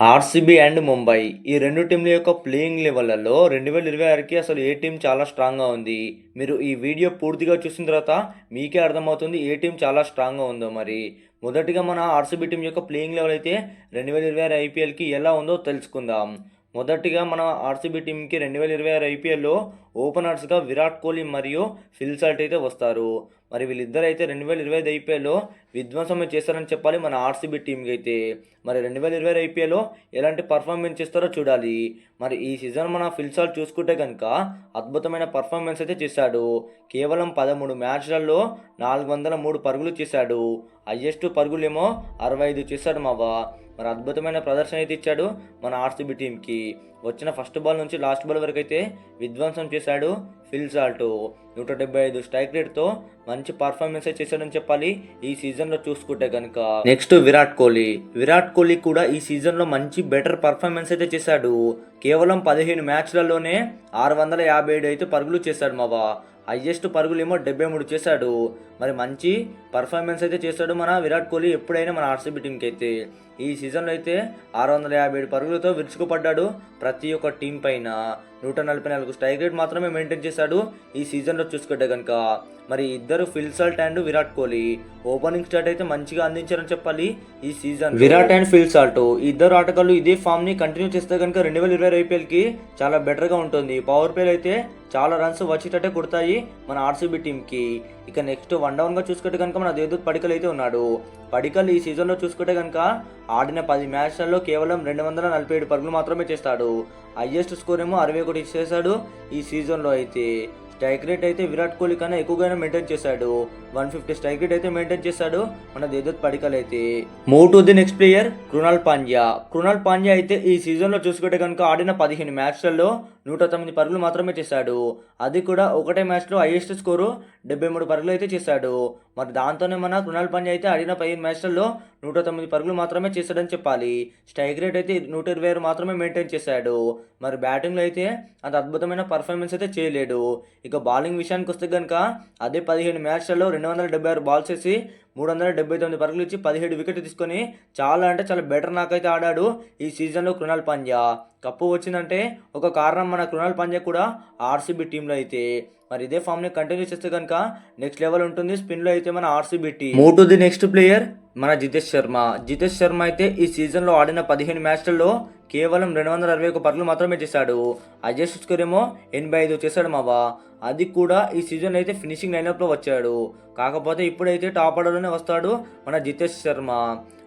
RCB and Mumbai. ఈ రెండు టీంల యొక్క ప్లేయింగ్ లెవెల్లలో రెండు వేల ఇరవై ఆరుకి అసలు ఏ టీం చాలా స్ట్రాంగ్గా ఉంది? మీరు ఈ వీడియో పూర్తిగా చూసిన తర్వాత మీకే అర్థమవుతుంది ఏ టీం చాలా స్ట్రాంగ్గా ఉందో మరి. మొదటిగా మన ఆర్సీబీ టీం యొక్క ప్లేయింగ్ లెవెల్ అయితే రెండు వేల ఇరవై ఆరు ఐపీఎల్కి ఎలా ఉందో తెలుసుకుందాం. మొదటిగా మన ఆర్సీబీ టీంకి రెండు వేల ఇరవై ఆరు ఐపీఎల్లో ఓపెనర్స్గా విరాట్ కోహ్లీ మరియు ఫిల్ సాల్ట్ అయితే వస్తారు. మరి వీళ్ళిద్దరు అయితే రెండు వేల ఇరవై ఐదు ఐపీఎల్లో విధ్వంసం చేస్తారని చెప్పాలి మన ఆర్సీబీ టీంకి అయితే. మరి రెండు వేల ఇరవై ఐపీఎల్లో ఎలాంటి పర్ఫార్మెన్స్ చేస్తారో చూడాలి. మరి ఈ సీజన్ మన ఫిల్ సాల్ట్ చూసుకుంటే కనుక అద్భుతమైన పర్ఫార్మెన్స్ అయితే చేశాడు. కేవలం పదమూడు మ్యాచ్లలో నాలుగు వందల మూడు పరుగులు చేశాడు. హయ్యెస్ట్ పరుగులేమో అరవై ఐదు చేశాడు మావా. మరి అద్భుతమైన ప్రదర్శన అయితే ఇచ్చాడు మన ఆర్సీబీ టీంకి. వచ్చిన ఫస్ట్ బాల్ నుంచి లాస్ట్ బాల్ వరకు అయితే విధ్వంసం చేశాడు ఫిల్ సాల్ట్. నూట డెబ్బై ఐదు స్ట్రైక్ రేట్తో మంచి పర్ఫార్మెన్స్ చేశాడని చెప్పాలి ఈ సీజన్లో చూసుకుంటే కనుక నెక్స్ట్ విరాట్ కోహ్లీ. విరాట్ కోహ్లీ కూడా ఈ సీజన్లో మంచి బెటర్ పర్ఫార్మెన్స్ అయితే చేశాడు. కేవలం పదిహేను మ్యాచ్లలోనే ఆరు వందల యాభై ఏడు అయితే పరుగులు చేశాడు మావా. హయ్యెస్ట్ పరుగులేమో డెబ్బై మూడు చేశాడు. మరి మంచి పర్ఫార్మెన్స్ అయితే చేస్తాడు మన విరాట్ కోహ్లీ ఎప్పుడైనా మన ఆర్సీబీ టీంకి అయితే. ఈ సీజన్లో అయితే ఆరు వందల యాభై ఏడు పరుగులతో విరుచుకుపడ్డాడు ప్రతి ఒక్క టీం పైన. నూట నలభై నాలుగు స్ట్రైక్ రేట్ మాత్రమే మెయింటైన్ చేశాడు ఈ సీజన్లో చూసుకుంటే కనుక మరి ఇద్దరు Phil Salt and Virat Kohli opening start అయితే మంచిగా అందించారని చెప్పాలి ఈ సీజన్ విరాట్ అండ్ ఫిల్సాల్ట్ ఇద్దరు ఆటగాళ్ళు ఇదే ఫామ్ని కంటిన్యూ చేస్తే కనుక రెండు వేల ఇరవై ఐపీఎల్కి చాలా బెటర్గా ఉంటుంది. పవర్ ప్లేలు అయితే చాలా రన్స్ వచ్చేటట్టే కొడతాయి మన ఆర్సీబీ టీంకి ఇక నెక్స్ట్ వన్ డౌన్గా చూసుకుంటే కనుక మన దేవదూత్ పడికల్ అయితే ఉన్నాడు. పడికల్ ఈ సీజన్లో చూసుకుంటే కనుక ఆడిన పది మ్యాచ్లలో కేవలం రెండు వందల నలభై ఏడు పరుగులు మాత్రమే చేస్తాడు. హైయెస్ట్ స్కోర్ ఏమో అరవై ఒకటి చేశాడు ఈ సీజన్లో అయితే. స్ట్రైక్ రేట్ అయితే విరాట్ కోహ్లీ కన్నా ఎక్కువగానే మెయింటైన్ చేశాడు. వన్ ఫిఫ్టీ స్ట్రైక్ రేట్ అయితే మెయింటైన్ చేశాడు మన దేదత్ పడికల్ అయితే. Move to the next player Krunal Pandya Krunal Pandya అయితే ఈ సీజన్లో చూసుకుంటే కనుక ఆడిన పదిహేను మ్యాచ్లలో నూట తొమ్మిది పరుగులు మాత్రమే చేశాడు. అది కూడా ఒకటే మ్యాచ్లో హైయెస్ట్ స్కోరు డెబ్బై మూడు పరుగులు అయితే చేశాడు. మరి దాంతోనే మన కృణాల్ పాండ్యా అయితే ఆడిన పదిహేను మ్యాచ్లలో నూట తొమ్మిది పరుగులు మాత్రమే చేశాడని చెప్పాలి. స్ట్రైక్ రేట్ అయితే నూట ఇరవై ఆరు మాత్రమే మెయింటైన్ చేశాడు. మరి బ్యాటింగ్లో అయితే అంత అద్భుతమైన పర్ఫార్మెన్స్ అయితే చేయలేడు. ఇక బౌలింగ్ విషయానికి వస్తే కనుక అదే పదిహేను మ్యాచ్లలో రెండు వందల డెబ్బై ఆరు బాల్స్ వేసి మూడు వందల డెబ్బై తొమ్మిది పరుగులు ఇచ్చి పదిహేడు వికెట్ తీసుకొని చాలా అంటే చాలా బెటర్ నాకైతే ఆడాడు ఈ సీజన్లో కృణాల్ పాండ్యా. కప్పు వచ్చిందంటే ఒక కారణం మన కృణాల్ పాండ్యా కూడా ఆర్సీబీ టీంలో అయితే. మరి ఇదే ఫామ్ని కంటిన్యూ చేస్తే కనుక నెక్స్ట్ లెవెల్ ఉంటుంది. స్పిన్లో అయితే మన RCB team move to the next player మన జితేష్ శర్మ. జితేష్ శర్మ అయితే ఈ సీజన్లో ఆడిన పదిహేను మ్యాచ్లలో కేవలం రెండు వందల అరవై ఒక పరుగులు మాత్రమే చేశాడు. అజయ్ స్కోర్ ఏమో ఎనభై ఐదు చేశాడు మావా. అది కూడా ఈ సీజన్ అయితే ఫినిషింగ్ లైనప్లో వచ్చాడు. కాకపోతే ఇప్పుడైతే టాప్ ఆర్డర్లోనే వస్తాడు మన జితేష్ శర్మ.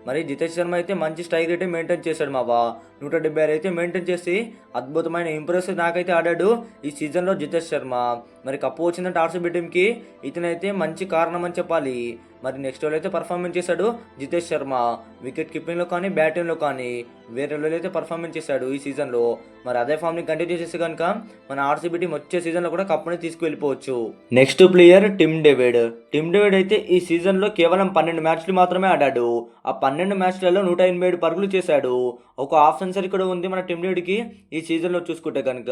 మరి జితేష్ శర్మ అయితే మంచి స్ట్రైక్ రేటే మెయింటైన్ చేశాడు మావా నూట డెబ్బై ఆరు అయితే మెయింటైన్ చేసి అద్భుతమైన ఇంప్రెస్ నాకైతే ఆడాడు ఈ సీజన్లో జితేష్ శర్మ. మరి కప్పు వచ్చిందంటే ఆర్సీబీ టీంకి ఇతనైతే మంచి కారణం అని చెప్పాలి. మరి నెక్స్ట్ వాళ్ళు అయితే పర్ఫార్మెన్స్ చేశాడు జితేష్ శర్మ. వికెట్ కీపింగ్లో కానీ బ్యాటింగ్లో కానీ వేరే వాళ్ళు అయితే పర్ఫార్మెన్స్ చేశాడు ఈ సీజన్లో మరి అదే ఫామ్ని కంటిన్యూ చేస్తే కనుక మన ఆర్సీబీ టీం వచ్చే సీజన్లో కూడా కప్పుని తీసుకువెళ్ళిపోవచ్చు. Next player Tim David. Tim David అయితే ఈ సీజన్లో కేవలం పన్నెండు మ్యాచ్లు మాత్రమే ఆడాడు. ఆ పన్నెండు మ్యాచ్లలో నూట ఎనభై ఏడు పరుగులు చేశాడు. ఒక హాఫ్ సెంచరీ ఇక్కడ ఉంది మన టీమ్ లీడ్కి ఈ సీజన్లో చూసుకుంటే కనుక.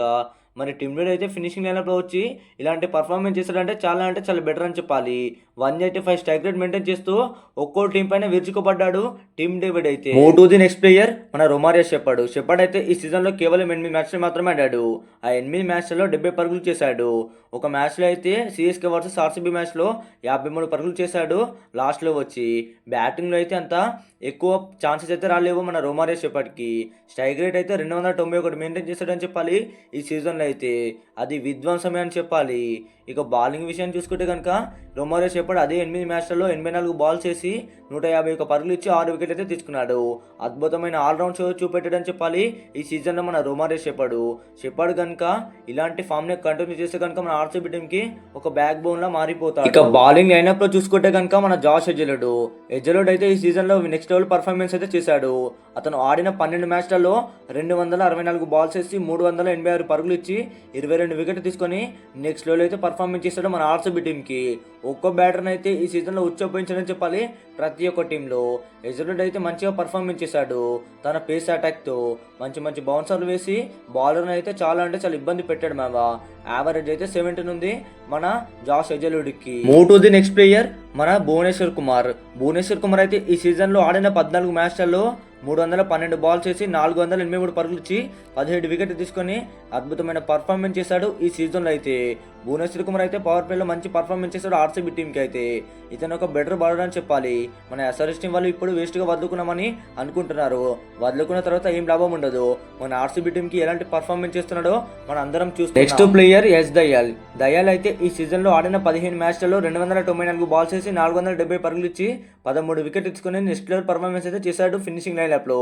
మరి టీమ్ లీడ్ అయితే ఫినిషింగ్ లైనప్లో వచ్చి ఇలాంటి పర్ఫార్మెన్స్ చేశాడంటే చాలా అంటే చాలా బెటర్ అని చెప్పాలి. One eighty five strike rate maintain చేస్తూ ఒక్కో టీం పైన విరుచుకోబడ్డాడు టీమ్ డేవిడ్ అయితే. ఓ టు ది నెక్స్ట్ ప్లేయర్ మన రొమారియా చెప్పాడు చెప్పాడు అయితే ఈ సీజన్లో కేవలం ఎనిమిది మ్యాచ్లు మాత్రమే ఆడాడు. ఆ ఎనిమిది మ్యాచ్లలో డెబ్బై పరుగులు చేశాడు. ఒక మ్యాచ్లో అయితే సిఎస్కే వర్సెస్ ఆర్సీబీ మ్యాచ్లో యాభై మూడు పరుగులు చేశాడు లాస్ట్లో వచ్చి. బ్యాటింగ్లో అయితే అంత ఎక్కువ ఛాన్సెస్ అయితే రాలేవు మన రొమారియా చెప్పటికి స్ట్రైక్ రేట్ అయితే రెండు వందల తొంభై ఒకటి మెయింటైన్ చేశాడని చెప్పాలి ఈ సీజన్లో అయితే అది విధ్వంసమే అని చెప్పాలి. ఇక బౌలింగ్ విషయం చూసుకుంటే కనుక రొమారియో చెప్పాడు అదే ఎనిమిది మ్యాచ్లలో ఎనభై నాలుగు బాల్స్ వేసి నూట యాభై ఒక పరుగులు ఇచ్చి ఆరు వికెట్ అయితే తీసుకున్నాడు అద్భుతమైన ఆల్రౌండ్ షో చూపెట్టాడని చెప్పాలి ఈ సీజన్లో మన రొమారియో చెప్పాడు. చెప్పాడు కనుక ఇలాంటి ఫామ్ని కంటిన్యూ చేస్తే కనుక మన ఆర్సీబీ టీంకి ఒక బ్యాక్ బోన్లా మారిపోతాడు. ఇక బౌలింగ్ లైనప్లో చూసుకుంటే కనుక మన జాష్ ఎజలుడు. ఎజలుడ్ అయితే ఈ సీజన్లో నెక్స్ట్ లెవెల్ పర్ఫార్మెన్స్ అయితే చేశాడు. అతను ఆడిన పన్నెండు మ్యాచ్లలో రెండు వందల అరవై నాలుగు బాల్స్ వేసి మూడు వందల ఎనభై ఆరు పరుగులు ఇచ్చి ఇరవై రెండు వికెట్ తీసుకొని నెక్స్ట్ లెవెల్ అయితే పర్ఫార్మెన్స్ చేస్తాడు మన ఆర్సీబీ టీంకి ఒక్కో బ్యాటర్ని అయితే ఈ సీజన్లో ఉచ్చపోయించాడని చెప్పాలి ప్రతి ఒక్క టీంలో ఎజలుడ్ అయితే మంచిగా పర్ఫార్మెన్స్ చేశాడు. తన పేస్ అటాక్తో మంచి మంచి బౌన్సర్లు వేసి బౌలర్ని అయితే చాలా అంటే చాలా ఇబ్బంది పెట్టాడు మావా యావరేజ్ అయితే సెవెంటీన్ ఉంది మన Josh ఎజలుడికి. Move to the next player మన భువనేశ్వర్ కుమార్. భువనేశ్వర్ కుమార్ అయితే ఈ సీజన్లో ఆడిన పద్నాలుగు మ్యాచ్లలో మూడు వందల పన్నెండు బాల్స్ వేసి నాలుగు వందల ఎనభై మూడు పరుగులు ఇచ్చి పదిహేడు వికెట్ తీసుకొని అద్భుతమైన పర్ఫార్మెన్స్ చేశాడు ఈ సీజన్లో అయితే. భువనేశ్వర్ కుమార్ అయితే పవర్ ప్లేలో మంచి పర్ఫార్మెన్స్ చేశాడు ఆర్సీబీ టీంకి అయితే. ఇతను ఒక బెటర్ బౌలర్ అని చెప్పాలి. మన ఎస్ఆర్ఎస్ టీం వాళ్ళు ఇప్పుడు వేస్ట్గా వదులుకున్నామని అనుకుంటున్నారు. వదులుకున్న తర్వాత ఏం లాభం ఉండదు. మన ఆర్సీబీ టీంకి ఎలాంటి పర్ఫార్మెన్స్ చేస్తున్నాడో మనం అందరం చూస్తాం next player yes Dayal Dayal అయితే ఈ సీజన్లో ఆడిన పదిహేను మ్యాచ్లలో రెండు వందల తొంభై నాలుగు బాల్స్ వేసి నాలుగు వందల డెబ్బై పరుగులు ఇచ్చి పదమూడు వికెట్ ఇచ్చుకుని నెక్స్ట్ లెవెల్ పర్ఫార్మెన్స్ అయితే చేశాడు ఫినిషింగ్ లైన్అప్లో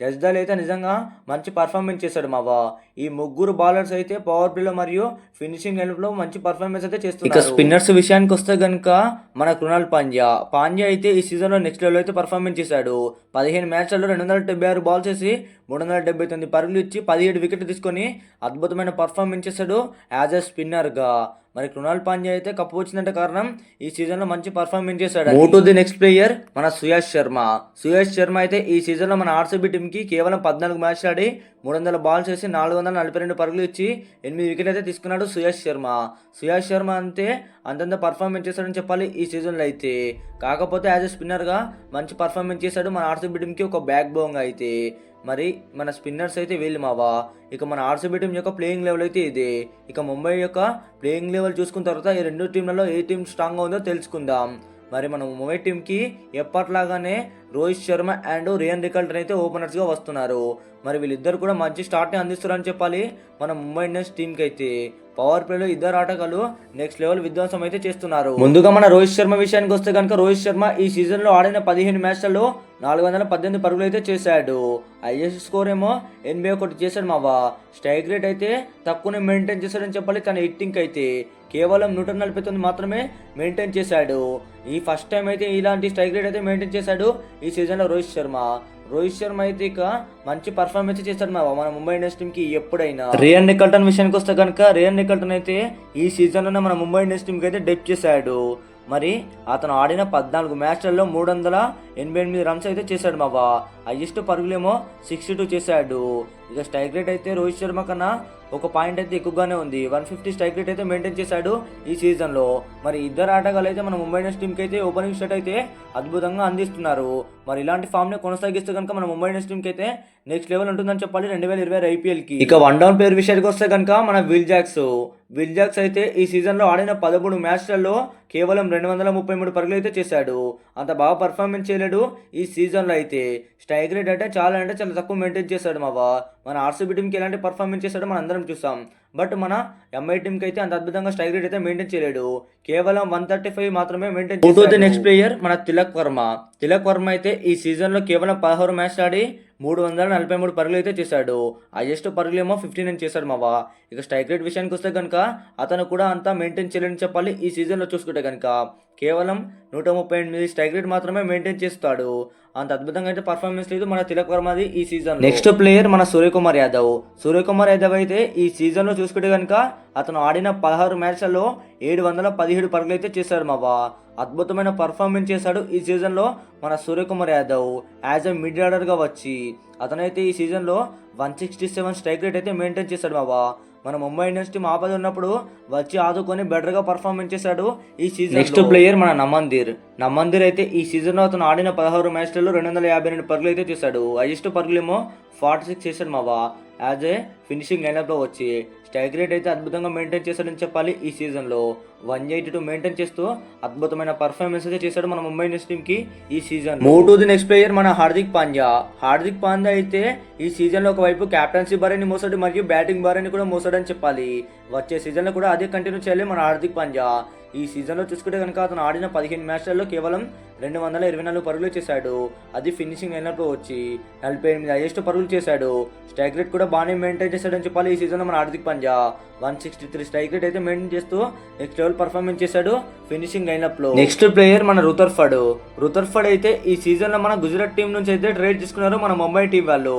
జస్దాల్ అయితే నిజంగా మంచి పర్ఫార్మెన్స్ చేశాడు మావా. ఈ ముగ్గురు బౌలర్స్ అయితే పవర్ ప్లేలో మరియు ఫినిషింగ్ లైన్అప్లో మంచి పర్ఫార్మెన్స్ అయితే చేస్తున్నారు. ఇక స్పిన్నర్స్ విషయానికి వస్తే గనుక మన కృణాల్ పాండ్యా. పాండ్యా అయితే ఈ సీజన్లో నెక్స్ట్ లెవెల్ అయితే పర్ఫార్మెన్స్ చేశాడు. పదిహేను మ్యాచ్లలో రెండు వందల డెబ్బై ఆరు బాల్స్ వేసి మూడు వందల డెబ్బై తొమ్మిది పరుగులు ఇచ్చి పదిహేడు వికెట్ తీసుకొని అద్భుతమైన పర్ఫార్మెన్స్ చేశాడు యాజ్ ఎ స్పిన్నర్గా మరి కృణాల్ పాండ్యా అయితే కప్పు వచ్చిందంటే కారణం ఈ సీజన్లో మంచి పర్ఫార్మెన్స్ చేశాడు మూ టు ది నెక్స్ట్ ప్లేయర్ మన సుయాష్ శర్మ. సుయాష్ శర్మ అయితే ఈ సీజన్లో మన ఆర్సీబీ టీంకి కేవలం పద్నాలుగు మ్యాచ్ ఆడి మూడు వందల బాల్స్ వేసి నాలుగు వందల నలభై రెండు పరుగులు ఇచ్చి ఎనిమిది వికెట్ అయితే తీసుకున్నాడు సుయాష్ శర్మ. సుయాష్ శర్మ అంతే అంతంత పర్ఫార్మెన్స్ చేశాడని చెప్పాలి ఈ సీజన్లో అయితే. కాకపోతే యాజ్ ఎ స్పిన్నర్గా మంచి పర్ఫార్మెన్స్ చేశాడు మన ఆర్సీబీ టీంకి ఒక బ్యాక్ బోన్గా అయితే. మరి మన స్పిన్నర్స్ అయితే వీళ్ళు మావా? ఇక మన ఆర్సీబీ టీం యొక్క ప్లేయింగ్ లెవెల్ అయితే ఇదే. ఇక ముంబై యొక్క ప్లేయింగ్ లెవెల్ చూసుకున్న తర్వాత ఈ రెండు టీంలలో ఏ టీం స్ట్రాంగ్గా ఉందో తెలుసుకుందాం. మరి మన ముంబై టీంకి ఎప్పట్లాగానే Rohit Sharma and Ryan Rickelton అయితే ఓపెనర్స్గా వస్తున్నారు. మరి వీళ్ళిద్దరు కూడా మంచి స్టార్ట్ని అందిస్తున్నారని చెప్పాలి మన ముంబై ఇండియన్స్ టీంకి అయితే పవర్ ప్లేలో ఇద్దరు ఆటగాళ్ళు నెక్స్ట్ లెవెల్ విధ్వంసం అయితే చేస్తున్నారు. ముందుగా మన రోహిత్ శర్మ విషయానికి వస్తే కనుక రోహిత్ శర్మ ఈ సీజన్లో ఆడిన పదిహేను మ్యాచ్లలో నాలుగు వందల పద్దెనిమిది పరుగులు అయితే చేశాడు. ఐఎస్ఎస్ స్కోర్ ఏమో ఎనభై ఒకటి చేశాడు మావా. స్ట్రైక్ రేట్ అయితే తక్కువనే మెయింటైన్ చేశాడని చెప్పాలి తన హిట్టింగ్ అయితే. కేవలం నూట నలభై తొమ్మిది మాత్రమే మెయింటైన్ చేశాడు. ఈ ఫస్ట్ టైం అయితే ఇలాంటి స్ట్రైక్ రేట్ అయితే మెయింటైన్ చేశాడు ఈ సీజన్లో రోహిత్ శర్మ. రోహిత్ శర్మ అయితే ఇక మంచి పర్ఫార్మెన్స్ చేశాడు మా మన ముంబై ఇండియన్స్ టీంకి ఎప్పుడైనా. రియన్ నికల్టన్ విషయానికి వస్తే కనుక రియన్ నికల్టన్ అయితే ఈ సీజన్లోనే మన ముంబై ఇండియన్స్ టీంకి అయితే డెప్ చేశాడు. మరి అతను ఆడిన పద్నాలుగు మ్యాచ్లలో మూడు వందల ఎనభై ఎనిమిది రన్స్ అయితే చేశాడు మావా హైయెస్ట్ పరుగులేమో సిక్స్టీ టూ చేశాడు. ఇక స్ట్రైక్ రేట్ అయితే రోహిత్ శర్మ కన్నా ఒక పాయింట్ అయితే ఎక్కువగానే ఉంది. వన్ ఫిఫ్టీ స్ట్రైక్ రేట్ అయితే మెయింటైన్ చేశాడు ఈ సీజన్లో. మరి ఇద్దరు ఆటగాళ్ళు అయితే మన ముంబై ఇండియన్స్ టీంకి అయితే ఓపెనింగ్ షాట్ అయితే అద్భుతంగా అందిస్తున్నారు. మరి ఇలాంటి ఫామ్ని కొనసాగిస్తే కనుక మన ముంబై ఇండియన్స్ టీంకి అయితే నెక్స్ట్ లెవెల్ ఉంటుందని చెప్పాలి రెండు వేల ఇరవై ఐపీఎల్కి ఇక వన్ డౌన్ ప్లేయర్ విషయానికి వస్తే కనుక మన విల్ జాక్స్. విల్ జాక్స్ అయితే ఈ సీజన్లో ఆడిన పదమూడు మ్యాచ్లలో కేవలం రెండు వందల ముప్పై మూడు పరుగులు అయితే చేశాడు. అంత బాగా పర్ఫార్మెన్స్ చేయలేడు ఈ సీజన్లో అయితే. స్ట్రైక్ రేట్ అంటే చాలా అంటే చాలా తక్కువ మెయింటైన్ చేశాడు మావా. మన ఆర్సీబీ టీంకి ఎలాంటి పర్ఫార్మెన్స్ చేశాడో మనం అందరం చూసాం బట్ మన ఎంఐ టీంకి అయితే అంత అద్భుతంగా స్ట్రైక్ రేట్ అయితే మెయింటైన్ చేయలేడు. కేవలం వన్ థర్టీ ఫైవ్ మాత్రమే మెయింటైన్ చేశాడు. నెక్స్ట్ ప్లేయర్ మన తిలక్ వర్మ. తిలక్ వర్మ అయితే ఈ సీజన్లో కేవలం పదహారు మ్యాచ్ ఆడి మూడు వందల నలభై మూడు పరుగులు అయితే చేశాడు. హైయెస్ట్ పరుగులు ఏమో ఫిఫ్టీ నైన్ చేశాడు మావా. ఇక స్ట్రైక్ రేట్ విషయానికి వస్తే కనుక అతను కూడా అంతా మెయింటైన్ చేయలేని చెప్పాలి ఈ సీజన్లో చూసుకుంటే కనుక కేవలం నూట ముప్పై ఎనిమిది స్ట్రైక్ రేట్ మాత్రమే మెయింటైన్ చేస్తాడు. అంత అద్భుతంగా అయితే పర్ఫార్మెన్స్ లేదు మన తిలక్ వర్మది ఈ సీజన్ నెక్స్ట్ ప్లేయర్ మన సూర్యకుమార్ యాదవ్. సూర్యకుమార్ యాదవ్ అయితే ఈ సీజన్లో చూసుకుంటే కనుక అతను ఆడిన పదహారు మ్యాచ్లలో ఏడు వందల పదిహేడు పరుగులు అయితే చేశాడు మావా. అద్భుతమైన పర్ఫార్మెన్స్ చేశాడు ఈ సీజన్లో మన Suryakumar Yadav. As a mid ఆర్డర్గా వచ్చి అతనైతే ఈ సీజన్లో one sixty seven strike rate అయితే మెయింటైన్ చేశాడు మావా. మన ముంబై ఇండియన్స్ టీం ఆపద ఉన్నప్పుడు వచ్చి ఆదుకొని బెటర్గా పర్ఫార్మెన్స్ చేశాడు ఈ సీజన్ నెక్స్ట్ ప్లేయర్ మన నమందిర్ నమందిర్ అయితే ఈ సీజన్లో అతను ఆడిన పదహారు మ్యాచ్లలో రెండు వందల యాభై రెండు పరుగులు అయితే చేశాడు హైయెస్ట్ పరుగులేమో ఫార్టీ సిక్స్ చేశాడు మావా. యాజ్ ఏ ఫినిషింగ్ లైనప్లో వచ్చి స్ట్రైక్ రేట్ అయితే అద్భుతంగా మెయింటైన్ చేశాడని చెప్పాలి ఈ సీజన్లో వన్ ఎయిటీ టూ మెయింటైన్ చేస్తూ అద్భుతమైన పర్ఫార్మెన్స్ అయితే చేశాడు మన ముంబై ఇండియన్స్ టీమ్కి ఈ season move to the next player మన హార్దిక్ పాండ్యా. హార్దిక్ పాండ్యా అయితే ఈ సీజన్లో ఒకవైపు క్యాప్టెన్సీ బారిని మోసాడు మరియు బ్యాటింగ్ బారిని కూడా మోసాడని చెప్పాలి. వచ్చే సీజన్లో కూడా అదే కంటిన్యూ చేయాలి మన హార్దిక్ పాండ్యా. ఈ సీజన్లో చూసుకుంటే కనుక అతను ఆడిన పదిహేను మ్యాచ్లలో కేవలం రెండు వందల ఇరవై నాలుగు పరుగులు చేశాడు. అది ఫినిషింగ్ అయినప్పుడు వచ్చి నలభై ఎనిమిది హైయెస్ట్ పరుగులు చేశాడు. స్ట్రైక్ రేట్ కూడా బాగానే మెయింటైన్ చేశాడని చెప్పాలి ఈ సీజన్లో మన Hardik Pandya. One sixty three strike rate అయితే మెయింటైన్ చేస్తూ నెక్స్ట్ లెవెల్ పర్ఫార్మెన్స్ చేశాడు ఫినిషింగ్ అయినప్పుడు నెక్స్ట్ ప్లేయర్ మన రుతర్ఫర్డ్ రుతర్ఫర్డ్ అయితే ఈ సీజన్లో మన గుజరాత్ టీం నుంచి అయితే ట్రేడ్ తీసుకున్నారు మన ముంబై టీం వాళ్ళు.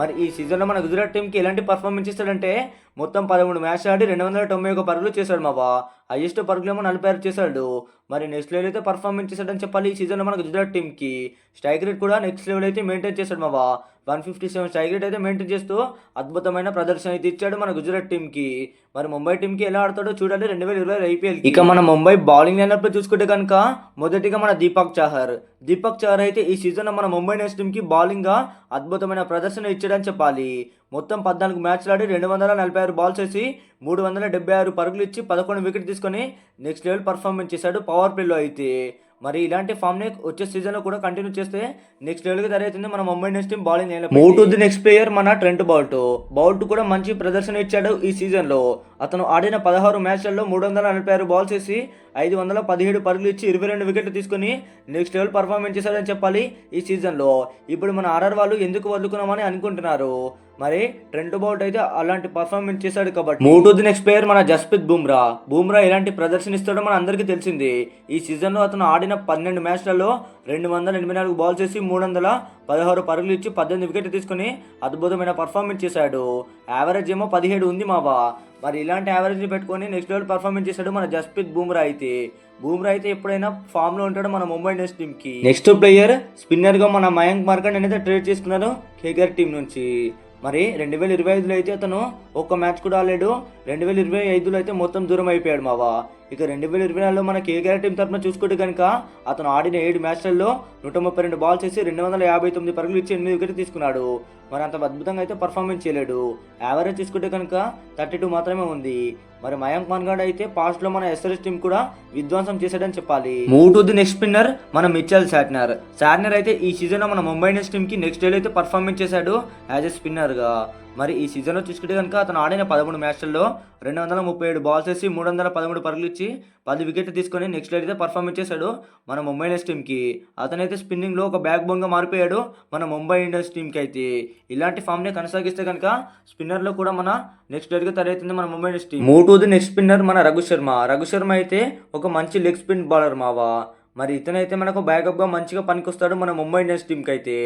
మరి ఈ సీజన్లో మన గుజరాత్ టీంకి ఎలాంటి పర్ఫార్మెన్స్ ఇస్తాడంటే మొత్తం పదమూడు మ్యాచ్ ఆడి రెండు వందల తొంభై ఒక పరుగులు చేశాడు మావా హైయెస్ట్ పరుగులేమో నలభై ఆరు చేశాడు. మరి నెక్స్ట్ లెవెల్ అయితే పర్ఫార్మెన్స్ చేశాడని చెప్పాలి ఈ సీజన్లో మన గుజరాత్ టీంకి స్ట్రైక్ రేట్ కూడా నెక్స్ట్ లెవెల్ అయితే మెయింటైన్ చేశాడు మావా one fifty seven strike rate అయితే మెయింటైన్ చేస్తూ అద్భుతమైన ప్రదర్శన అయితే ఇచ్చాడు మన గుజరాత్ టీంకి మరి ముంబై టీంకి ఎలా ఆడతాడో చూడాలి రెండు వేల ఇరవై ఐపీఎల్ ఇక మన ముంబై బౌలింగ్ లైనప్ చూసుకుంటే కనుక మొదటిగా మన దీపక్ చాహర్. దీపక్ చాహర్ అయితే ఈ సీజన్ మన ముంబై ఇండియన్స్ టీంకి బౌలింగ్గా అద్భుతమైన ప్రదర్శన ఇచ్చాడని చెప్పాలి. మొత్తం పద్నాలుగు మ్యాచ్లు ఆడి రెండు వందల నలభై ఆరు బాల్స్ వేసి మూడు వందల డెబ్బై ఆరు పరుగులు ఇచ్చి పదకొండు వికెట్ తీసుకొని నెక్స్ట్ లెవెల్ పర్ఫార్మెన్స్ చేశాడు పవర్ ప్లేలో అయితే. మరి ఇలాంటి ఫామ్ని వచ్చే సీజన్లో కూడా కంటిన్యూ చేస్తే నెక్స్ట్ లెవెల్కి తయారైతుంది మన Mumbai Indians team bowling move to the next player మన ట్రెంట్ బౌల్ట్ బౌల్ట్ కూడా మంచి ప్రదర్శన ఇచ్చాడు ఈ సీజన్లో అతను ఆడిన పదహారు మ్యాచ్లలో మూడు వందల నలభై ఆరు బాల్స్ వేసి ఐదు వందల పదిహేడు పరుగులు ఇచ్చి ఇరవై రెండు వికెట్లు తీసుకొని నెక్స్ట్ లెవెల్ పర్ఫార్మెన్స్ చేశాడని చెప్పాలి ఈ సీజన్లో ఇప్పుడు మన ఆర్ఆర్ వాళ్ళు ఎందుకు వదులుకున్నామని అనుకుంటున్నారు? మరి ట్రెంట్ బౌల్ట్ అయితే అలాంటి పర్ఫార్మెన్స్ చేశాడు కాబట్టి. Move to the next player మన జస్ప్రీత్ బుమ్రా. బుమ్రా ఎలాంటి ప్రదర్శన ఇస్తాడో మన అందరికీ తెలిసింది. ఈ సీజన్లో అతను ఆడిన పన్నెండు మ్యాచ్లలో రెండు వందల ఎనభై నాలుగు బాల్స్ వేసి మూడు వందల పదహారు పరుగులు ఇచ్చి పద్దెనిమిది వికెట్లు తీసుకొని అద్భుతమైన పర్ఫార్మెన్స్ చేశాడు. యావరేజ్ ఏమో పదిహేడు ఉంది మావా. మరి ఇలాంటి యావరేజ్ పెట్టుకొని నెక్స్ట్ లెవెల్ పర్ఫార్మెన్స్ చేశాడు మన జస్ప్రీత్ బుమ్రా అయితే. బూమ్రా అయితే ఎప్పుడైనా ఫామ్లో ఉంటాడు మన ముంబై ఇండియన్స్ టీమ్కి. నెక్స్ట్ ప్లేయర్ స్పిన్నర్గా మన మయాంక్ మార్కండ్ అనేది ట్రేడ్ చేసుకున్నారు కేకేఆర్ టీం నుంచి. మరి రెండు వేల ఇరవై ఐదులో అయితే అతను ఒక్క మ్యాచ్ కూడా ఆడలేడు. రెండు వేల ఇరవై ఐదులో అయితే మొత్తం దూరం అయిపోయాడు మావా. ఇక రెండు వేల ఇరవై నాలుగులో మన కేకేఆర్ టీం తరఫున చూసుకుంటే కనుక అతను ఆడిన ఏడు మ్యాచ్లలో నూట ముప్పై రెండు బాల్స్ చేసి రెండు వందల యాభై తొమ్మిది పరుగులు ఇచ్చి ఎనిమిది వికెట్ తీసుకున్నాడు. మరి అంత అద్భుతంగా అయితే పర్ఫార్మెన్స్ చేయలేడు. యావరేజ్ చూసుకుంటే కనుక థర్టీ టూ మాత్రమే ఉంది. మరి మయాంక్ మన్గాడ్ అయితే పాస్ట్లో మన ఎస్ఆర్ఎస్ టీం కూడా విధ్వంసం చేశాడని చెప్పాలి. Move to the next spinner మన మిచ్చల్ శాట్నర్. శాట్నర్ అయితే ఈ సీజన్లో మన ముంబై ఇండియన్స్ టీం కి నెక్స్ట్ డే అయితే పర్ఫార్మెన్స్ చేశాడు యాజ్ ఎ స్పిన్నర్గా. మరి ఈ సీజన్లో చూసుకుంటే కనుక అతను ఆడిన పదమూడు మ్యాచ్ల్లో రెండు వందల ముప్పై ఏడు బాల్స్ వేసి మూడు వందల పదమూడు పరుగులు ఇచ్చి పది వికెట్లు తీసుకొని నెక్స్ట్ అయితే పర్ఫార్మెన్స్ చేశాడు మన ముంబై ఇండియన్స్ టీంకి అతనైతే స్పిన్నింగ్లో ఒక బ్యాక్ బోన్గా మారిపోయాడు మన ముంబై ఇండియన్స్ టీంకి అయితే. ఇలాంటి ఫామ్ని కొనసాగిస్తే కనుక స్పిన్నర్లో కూడా మన నెక్స్ట్ డేట్గా తయారవుతుంది మన Mumbai Indians team move the next spinner మన రఘు శర్మ. రఘు శర్మ అయితే ఒక మంచి లెగ్ స్పిన్ బౌలర్ మావా. మరి ఇతనైతే మనకు బ్యాకప్గా మంచిగా పనికొస్తాడు మన ముంబై ఇండియన్స్ టీంకి అయితే.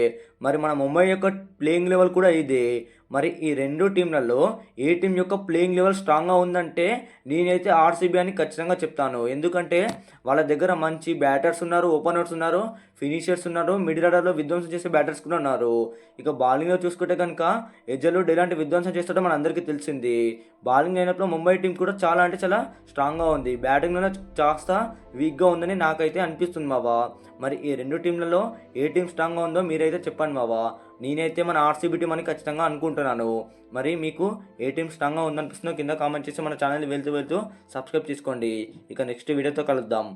మరి మన ముంబై యొక్క ప్లేయింగ్ లెవెల్ కూడా ఇదే. మరి ఈ రెండు టీంలలో ఏ టీం యొక్క ప్లేయింగ్ లెవెల్ స్ట్రాంగ్గా ఉందంటే నేనైతే ఆర్సీబీ అని ఖచ్చితంగా చెప్తాను. ఎందుకంటే వాళ్ళ దగ్గర మంచి బ్యాటర్స్ ఉన్నారు ఓపెనర్స్ ఉన్నారు ఫినిషర్స్ ఉన్నారు మిడిల్ ఆర్డర్లో విధ్వంసం చేసే బ్యాటర్స్ కూడా ఉన్నారు. ఇక బౌలింగ్లో చూసుకుంటే కనుక ఎజ్జలు ఎలాంటి విధ్వంసం చేస్తాడో మన అందరికీ తెలిసింది. బౌలింగ్ అయినప్పుడు ముంబై టీం కూడా చాలా అంటే చాలా స్ట్రాంగ్గా ఉంది. బ్యాటింగ్లోనే కాస్త వీక్గా ఉందని నాకైతే అనిపిస్తుంది మావా. మరి ఈ రెండు టీంలలో ఏ టీం స్ట్రాంగ్గా ఉందో మీరైతే చెప్పండి మావా. నేనైతే మన ఆర్సీబీ టీం అని ఖచ్చితంగా అనుకుంటున్నాను మరి మీకు ఏ టీం స్ట్రాంగ్గా ఉందనిపిస్తుందో కింద కామెంట్ చేసి మన ఛానల్ వెళ్తూ వెళ్తూ సబ్స్క్రైబ్ చేసుకోండి. ఇక నెక్స్ట్ వీడియోతో కలుద్దాం.